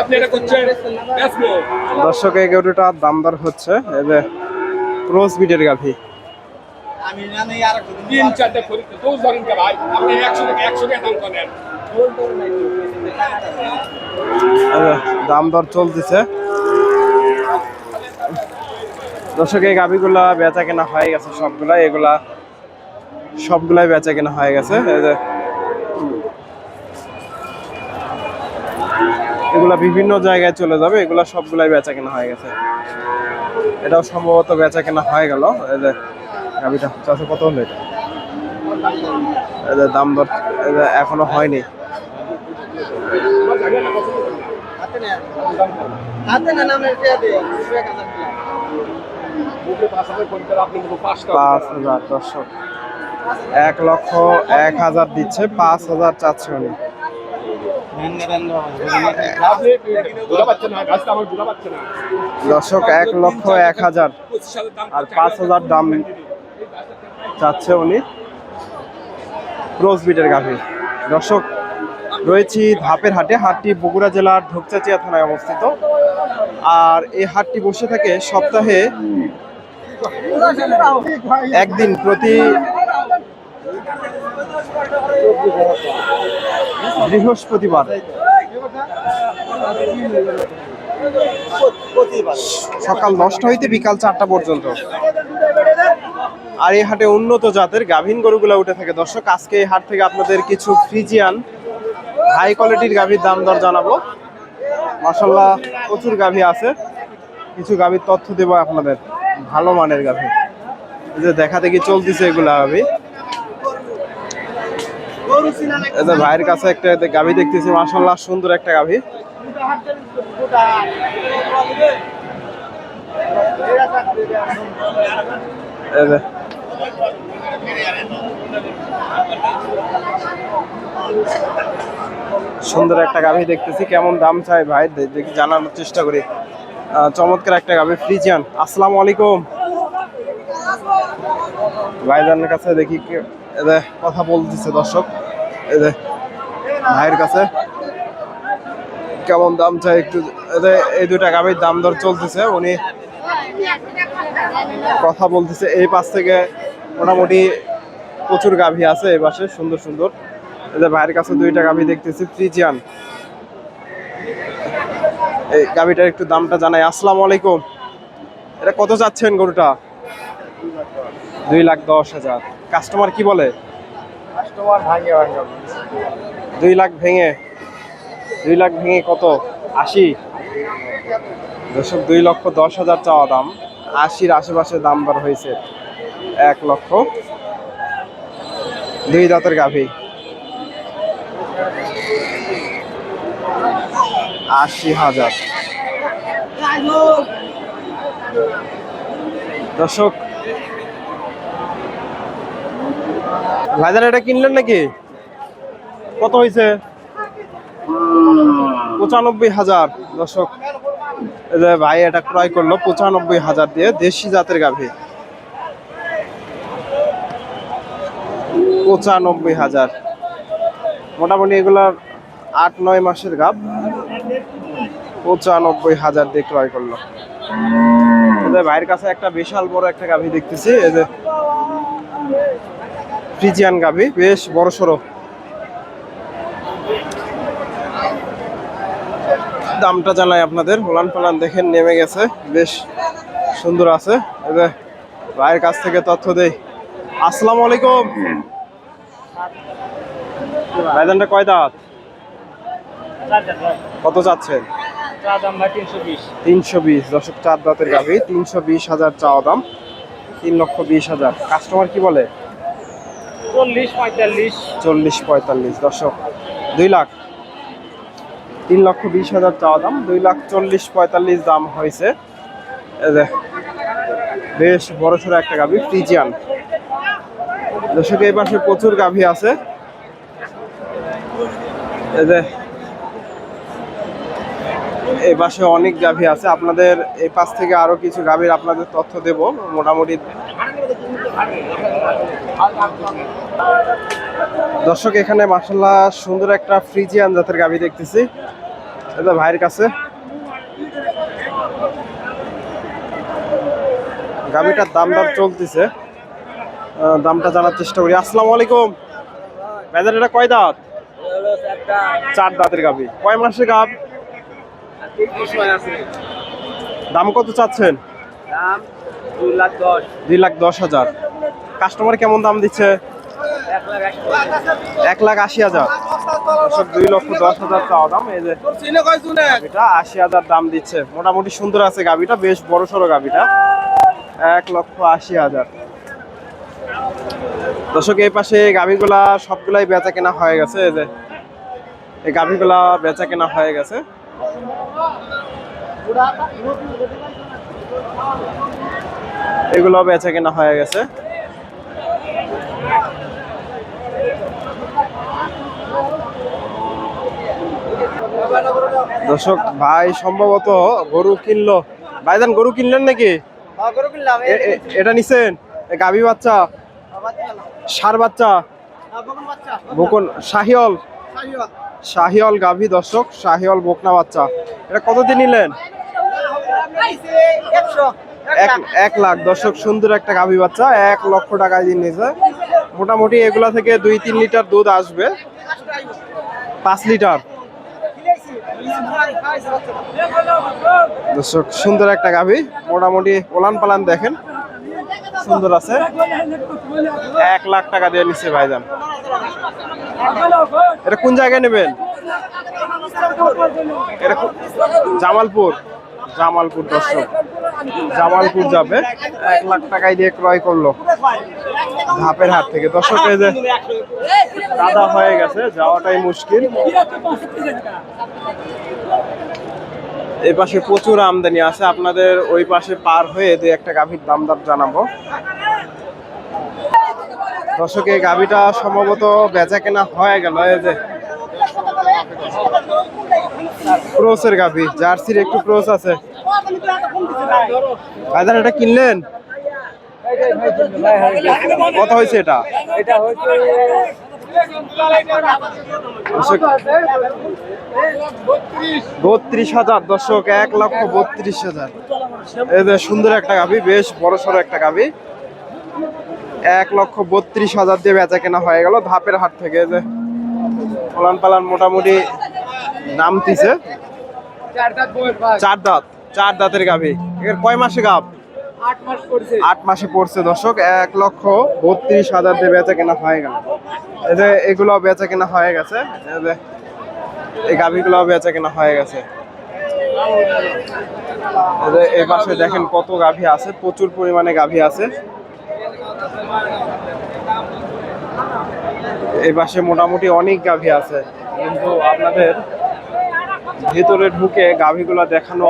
আপনি এটা করছেন? দর্শক এই গরুটা দাম দর হচ্ছে এই যে ক্রস বিটের গাভী। তিন চারটে খরিদ দোষ ধরেন কে ভাই? আপনি একশো টাকা একশো টাকা দাম করেন। দাম দর চলতেছে। দর্শক এই গাভীগুলা বেচা কেনা হয়ে গেছে সবগুলা এগুলা সবগুলাই বেচা কেনা হয়ে গেছে। এই যে এগুলা বিভিন্ন জায়গায় চলে যাবে এগুলা সবগুলাই বেচা কেনা হয়ে গেছে। এটাও সম্ভবত বেচা কেনা হয়ে গেল। এই যে গাভীটা চাষে কত হলো এটা। এই যে দাম দর এখনও হয়নি। পাঁচ হাজার দর্শক। এক লক্ষ এক হাজার দিচ্ছে পাঁচ হাজার চারশো উনি দর্শক, এক লক্ষ এক হাজার। আর পাঁচ হাজার দাম চাচ্ছে উনি। ক্রস বিটের গাভী। দর্শক, রয়েছি ধাপের হাটে। হাটটি বগুড়া জেলার ধূপচাচিয়া থানায় অবস্থিত। আর এই হাটটি বসে থাকে সপ্তাহে একদিন প্রতি বৃহস্পতিবার। সকাল দশটা হইতে বিকাল চারটা পর্যন্ত। আর এই হাটে উন্নত জাতের গাভীন গরুগুলো উঠে থাকে। দর্শক, আজকে এই হাট থেকে আপনাদের কিছু ফ্রিজিয়ান হাই কোয়ালিটির গাভীর দাম দর জানাব। মাসাল্লাহ প্রচুর গাভী আছে। কিছু গাভীর তথ্য দেবো আপনাদের। ভালো মানের গাভী। যে দেখা দেখি চলতেছে এগুলা গাভী? এই ভাইয়ের কাছে একটা গাভী দেখতেছি মাসাল্লাহ সুন্দর একটা গাভী। সুন্দর একটা গাভী দেখতেছি, কেমন দাম চাই ভাই দেখি জানানোর চেষ্টা করি। চমৎকার একটা গাভী, ফ্রিজিয়ান। আসসালামু আলাইকুম। ভাইজানের কাছে দেখি কথা বলতেছে দর্শক। ভাইয়ের কাছে। কেমন দাম চাই একটু এই দুটা গাভীর দাম দর চলতেছে, উনি কথা বলতেছে। এই পাশ থেকে মোটামুটি প্রচুর গাভী আছে এই পাশে, সুন্দর সুন্দর। যে ভাইয়ের কাছে দুইটা গাভী দেখতেছি ফ্রিজিয়ান এই গাভীটার একটু দামটা জানাই। আসসালামু আলাইকুম। এটা কত চাচ্ছেন গরুটা? দুই লাখ দশ হাজার। কাস্টমার কি বলে? দুই লাখ ভেঙে। দুই লাখ ভেঙে কত? আশি। দর্শক দুই লক্ষ দশ হাজার চাওয়া দাম। আশির আশেপাশে দাম দর হয়েছে এক লক্ষ। দুই দাঁতের গাভী। আশি হাজার। দর্শক ভাইজান, এটা কিনলেন নাকি? কত হয়েছে পঁচানব্বই হাজার। দর্শক ভাই এটা ক্রয় করল পঁচানব্বই হাজার দিয়ে দেশি জাতের গাভী। পঁচানব্বই হাজার। মোটামুটি এগুলার আট, নয় মাসের গাভ। পঁচানব্বই হাজার দিয়ে ক্রয় করল। ভাইয়ের কাছে একটা বিশাল বড় একটা গাভী দেখতেছি, এই যে ফ্রিজিয়ান গাভী, বেশ বড় সড়ো। দামটা জানাই আপনাদের হোলান পালান দেখেন নেমে গেছে, বেশ সুন্দর আছে। ভাইয়ের কাছ থেকে তথ্য দেই। আসসালামু আলাইকুম। ভাইজানটা কয় দাঁত? কত চাচ্ছেন? তিনশো বিশ। দশক চার দাঁতের গাভী, তিনশো বিশ হাজার চাওয়া দাম, তিন লক্ষ বিশ হাজার। কাস্টমার কি বলে? চল্লিশ পঁয়তাল্লিশ। চল্লিশ পঁয়তাল্লিশ। দশক দুই লাখ। তিন লক্ষ বিশ হাজার চাওয়া দাম, দুই লাখ চল্লিশ পঁয়তাল্লিশ দাম হয়েছে। বেশ বড় সড়ো একটা গাভী, ফ্রিজিয়ান। দর্শক, এই পাশে প্রচুর গাভী আছে। এই পাশে অনেক গাভী আছে। আপনাদের এই পাশ থেকে আরও কিছু গাভীর আপনাদের তথ্য দেব। মোটামুটি দর্শক এখানে মাসাল্লাহ সুন্দর একটা ফ্রিজিয়ান জাতের গাভী দেখতেছি। এটা ভাইয়ের কাছে। গাভিটার দাম দর চলতেছে দামটা জানার চেষ্টা করি। আসসালামু আলাইকুম। বাজার এটা কয় দাঁত? চার দাঁতের গাভি কয় মাসের গাভ দাম কত চাচ্ছেন? দাম দুই লাখ দশ। হাজার। কাস্টমার কেমন দাম দিচ্ছে? এক লাখ আশি হাজার। দর্শক দুই লক্ষ দশ হাজার চাওয়া দাম। এই যে গাভিটা আশি হাজার দাম দিচ্ছে। মোটামুটি সুন্দর আছে গাভিটা বেশ বড় সড়ো গাভিটা এক লক্ষ আশি হাজার। দর্শক এই পাশে গাভিগুলা সবগুলাই বেচা কেনা হয়ে গেছে। এই যে এই গাভিগুলা বেচা কেনা হয়ে গেছে। এগুলো বেচা কেনা হয়ে গেছে। দর্শক ভাই সম্ভবত গরু কিনলো। ভাইজান গরু কিনলেন নাকি? এ- এটা নিছেন? গাভী বাচ্চা? সার বাচ্চা? বকন শাহিয়ল শাহিয়ল গাভী দর্শক শাহিয়ল বকনা বাচ্চা। এটা কতদিন নিলেন? এক এক লাখ। দর্শক, সুন্দর একটা গাভী বাচ্চা, এক লক্ষ টাকায় দিয়ে নিয়েছে। মোটামুটি এগুলা থেকে দুই তিন লিটার দুধ আসবে। পাঁচ লিটার। দর্শক, সুন্দর একটা গাভী। মোটামুটি ওলান পালান দেখেন। সুন্দর আছে। এক লাখ টাকা দিয়ে নিচ্ছে ভাইজান। এটা কোন জায়গায় নেবেন? এটা জামালপুর। জামালপুর দর্শক। জামালপুর যাবে। এক লাখ টাকায় দিয়ে ক্রয় করল ধাপের হাট থেকে। দর্শক, এই যে কাদা হয়ে গেছে, যাওয়াটাই মুশকিল। এই পাশে প্রচুর আমদানি আছে। আপনাদের ওই পাশে পার হয়ে দুই একটা গাভীর দাম দর জানাব। দর্শক, এই গাভীটা সম্ভবত বেচা কেনা হয়ে গেল। এই যে ক্রোসের গাভী, জার্সির একটু ক্রোস আছে। ভাইজান এটা কিনলেন? কত হয়েছে এটা? এটা বত্রিশ হাজার দর্শক এক লক্ষ বত্রিশ হাজার। সুন্দর একটা গাভি বেশ বড় সড়ো একটা গাভি। এক লক্ষ বত্রিশ হাজার দিয়ে বেচা কেনা হয়ে গেল ধাপের হাট থেকে যে পালান পালান মোটামুটি নামতিছে। চার দাঁত। চার দাঁতের গাভি। এর কয় মাসে গাভ আট মাস করছে আট মাসে পড়ছে দর্শক। এক লক্ষ বত্রিশ হাজার দিয়ে বেচা কেনা হয়ে গেল। এই যে এগুলো বেচা কেনা হয়ে গেছে। এই গাভিগুলো বেচা কেনা হয়ে গেছে। এই পাশে দেখেন কত গাভী আছে প্রচুর পরিমাণে গাভী আছে। এই পাশে মোটামুটি অনেক গাভী আছে। কিন্তু আপনাদের ভিতরে ঢুকে গাভীগুলো দেখানো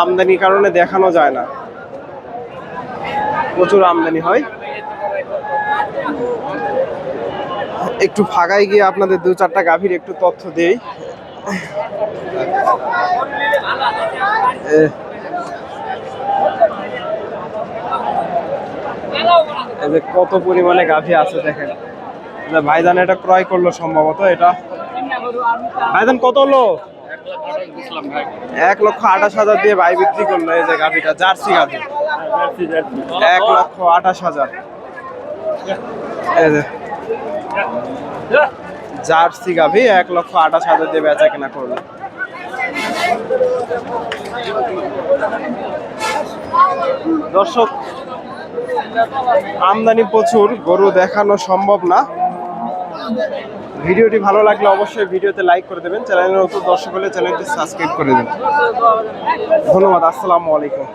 আমদানির কারণে দেখানো যায় না। প্রচুর আমদানি হয়। একটু ফাঁকায় গিয়ে আপনাদের দু চারটা গাভীর একটু তথ্য দেই। কত পরিমাণে গাভী আছে দেখেন। ভাইজান এটা ক্রয় করল সম্ভবত এটা। ভাইজান কত হলো? এক লক্ষ আঠাশ হাজার দিয়ে ভাই বিক্রি করল এই যে গাভিটা জার্সি গাভি। এক লক্ষ আঠাশ হাজার। জার্সি গাভি এক লক্ষ আঠাশ হাজার দিয়ে বেচা কেনা করল। দর্শক আমদানি প্রচুর গরু দেখানো সম্ভব না। ভিডিওটি ভালো লাগলে অবশ্যই ভিডিওতে লাইক করে দেবেন চ্যানেলের নতুন দর্শক হলে চ্যানেলটি সাবস্ক্রাইব করে দেবেন। ধন্যবাদ, আসসালামু আলাইকুম।